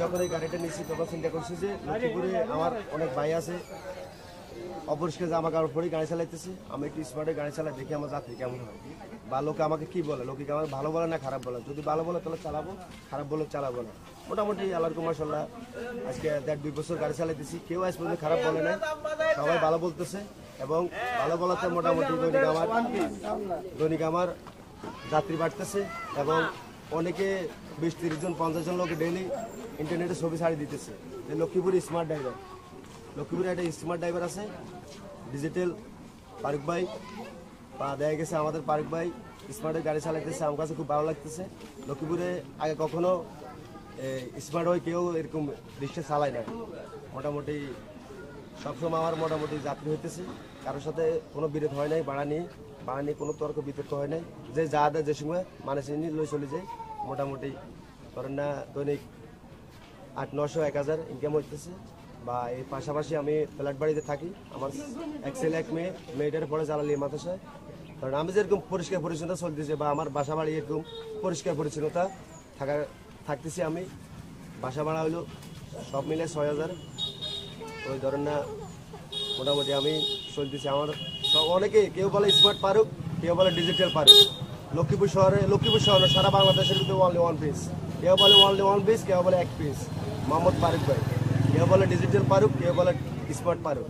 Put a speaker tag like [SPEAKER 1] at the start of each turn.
[SPEAKER 1] যখন এই গাড়িটা নিচ্ছি তখন চিন্তা করছি যে লক্ষ্মীপুরে আমার অনেক ভাই আছে। অপরিষ্কার জামা কাপড় পরে গাড়ি চালাইতেছি। আমি একটু স্মার্টে গাড়ি চালাই, দেখি আমার যাত্রী কেমন হয়। বা লোকে আমাকে কি বলে? লোকে আমাকে ভালো বলে না খারাপ বলে? যদি ভালো বলে, তাহলে চালাবো। খারাপ বলে, চালাবো না। মোটামুটি আল্লাহ মাসাল্লাহ আজকে দেড় দুই বছর গাড়ি চালাইতেছি। কেউ আজ পর্যন্ত খারাপ বলে না সবাই ভালো বলতেছে এবং ভালো বলাতে মোটামুটি দৈনিক আমার দৈনিক আমার যাত্রী বাড়তেছে এবং অনেকে বিশ তিরিশ জন, পঞ্চাশ জন লোক ডেইলি ইন্টারনেটে ছবি ছাড়ি দিতেছে। যে লক্ষ্মীপুর স্মার্ট ড্রাইভার লক্ষ্মীপুরে একটা স্মার্ট ড্রাইভার আছে ডিজিটাল পার্ক ভাই। বা দেখা গেছে আমাদের পার্ক ভাই। স্মার্টের গাড়ি চালাইতেছে, আমার কাছে খুব ভালো লাগতেছে। লক্ষ্মীপুরে আগে কখনো স্মার্ট হয়ে কেউ এরকম রিক্সা চালায় না মোটামুটি সবসময় আমার মোটামুটি যাত্রী হইতেছে। কারোর সাথে কোনো বিরোধ হয় নাই, বাড়া নিয়ে। নিয়ে কোনো তর্ক বিতর্ক হয় নাই। যে যা দেয় যে সময় মানে চিনি লই চলে যায় মোটামুটি ধরেন না, দৈনিক আট নশো এক হাজার ইনকাম হইতেছে। বা এর পাশাপাশি আমি ফ্ল্যাট বাড়িতে থাকি। আমার এক ছেলে, এক মেয়ে, মেয়েটার পরে জ্বালালি মাথাসায় কারণ আমি যেরকম পরিষ্কার পরিচ্ছন্নতা চলতেছে বা আমার বাসা বাড়ি এরকম পরিষ্কার পরিচ্ছন্নতা থাকা, থাকতেছি আমি। বাসা ভাড়া হইল সব মিলে ছয় হাজার। ওই ধরেন না, মোটামুটি আমি চলতেছি। আমার অনেকে কেউ বলে স্মার্ট পারুক, কেউ বলে ডিজিটাল পারুক। লক্ষ্মীপুর শহরে লক্ষ্মীপুর শহরে সারা বাংলাদেশের ভিতরে ওয়ানলি ওয়ান পিস কেউ বলে ওয়ানলি ওয়ান পিস কেউ বলে এক পিস মোহাম্মদ পারুক ভাই, কেউ বলে ডিজিটাল পারুক, কেউ বলে স্মার্ট পারুক।